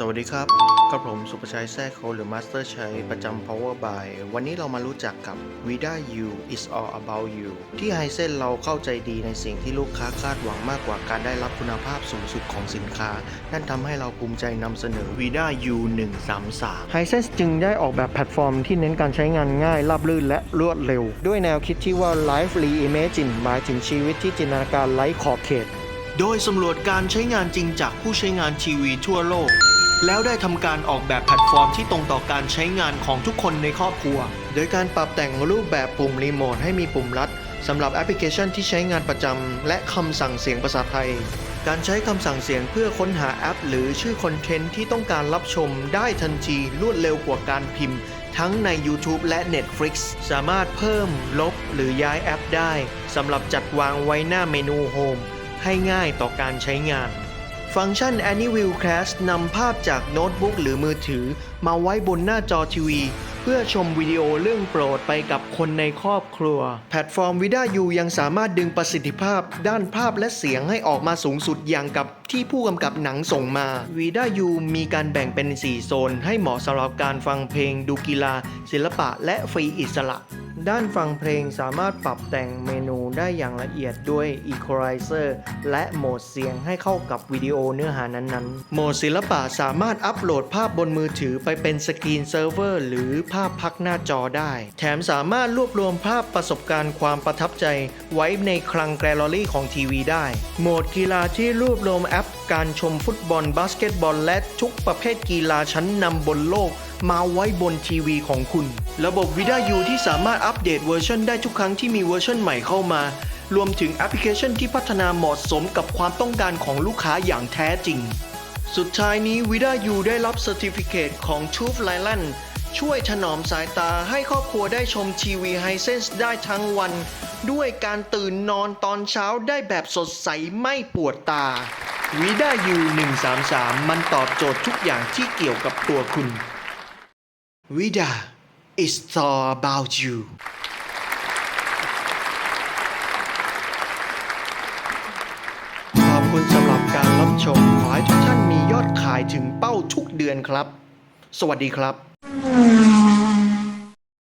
สวัสดีครับกับผมสุประชัยแท้โคหรือ Master ชัยประจำ Power by วันนี้เรามารู้จักกับ Vida You is all about you ที่ไฮเซนเราเข้าใจดีในสิ่งที่ลูกค้าคาดหวังมากกว่าการได้รับคุณภาพสูงสุดของสินค้า นั่นทำให้เราภูมิใจนำเสนอ Vida U 133 h i s e n s จึงได้ออกแบบแพลตฟอร์มที่เน้นการใช้งานง่ายราบรื่นและรวดเร็ว ด้วยแนวคิดที่ว่า Life Reimagine หมายถึงชีวิตที่จินตนาการไร้ขอบเขตโดยสำรวจการใช้งานจริงจากผู้ใช้งานทีวีทั่วโลก แล้วได้ทำการออกแบบแพลตฟอร์มที่ตรงต่อการใช้งานของทุกคนในครอบครัว โดยการปรับแต่งรูปแบบปุ่มรีโมทให้มีปุ่มลัดสำหรับแอปพลิเคชันที่ใช้งานประจำและคำสั่งเสียงภาษาไทย การใช้คำสั่งเสียงเพื่อค้นหาแอป หรือชื่อคอนเทนต์ที่ต้องการรับชมได้ทันทีรวดเร็วกว่าการพิมพ์ ทั้งใน YouTube และ Netflix สามารถเพิ่ม ลบ หรือย้ายแอปได้สำหรับจัดวางไว้หน้าเมนู Home ให้ง่ายต่อการใช้งาน ฟังก์ชัน AnyView Cast นำภาพจากโน้ตบุ๊กหรือมือถือ มาไว้บนหน้าจอทีวี เพื่อชมวิดีโอเรื่องโปรดไปกับคนในครอบครัว แพลตฟอร์ม Vida U ยังสามารถดึงประสิทธิภาพ ด้านภาพและเสียงให้ออกมาสูงสุดอย่างกับที่ผู้กำกับหนังส่งมา Vida U มีการแบ่งเป็น 4 โซน ให้เหมาะสำหรับการฟังเพลง ดูกีฬา ศิลปะและฟรีอิสระ ด้านฟังเพลงสามารถปรับแต่งเมนูได้อย่างละเอียดด้วย Equalizer และโหมดเสียงให้เข้ากับวิดีโอเนื้อหานั้นๆ โหมดศิลปะสามารถอัปโหลดภาพบนมือถือไปเป็นสกรีนเซิร์ฟเวอร์หรือภาพพักหน้าจอได้ แถมสามารถรวบรวมภาพประสบการณ์ความประทับใจ ไว้ในคลังแกลเลอรี่ของทีวีได้ โหมดกีฬาที่รวบรวมแอป การชมฟุตบอลบาสเกตบอล และทุกประเภทกีฬาชั้นนำบนโลก มาไว้บนทีวีของคุณ ระบบ Vida U ที่สามารถอัปเดตเวอร์ชันได้ทุกครั้งที่มีเวอร์ชันใหม่เข้ามา รวมถึงแอปพลิเคชันที่พัฒนาเหมาะสมกับความต้องการของลูกค้าอย่างแท้จริง สุดท้ายนี้ Vida U ได้รับเซอร์ติฟิเคตของ t o o t h Island ช่วยถนอมสายตาให้ครอบครัวได้ชมทีวีไฮเซนส์ได้ทั้งวัน ด้วยการตื่นนอนตอนเช้าได้แบบสดใสไม่ปวดตา Vida U 133 มันตอบโจทย์ทุกอย่างที่เกี่ยวกับตัวคุณ Vida is all about you ขอบคุณสำหรับการรับชม ขอให้ทุกท่านมียอดขายถึงเป้าทุกเดือนครับ สวัสดีครับ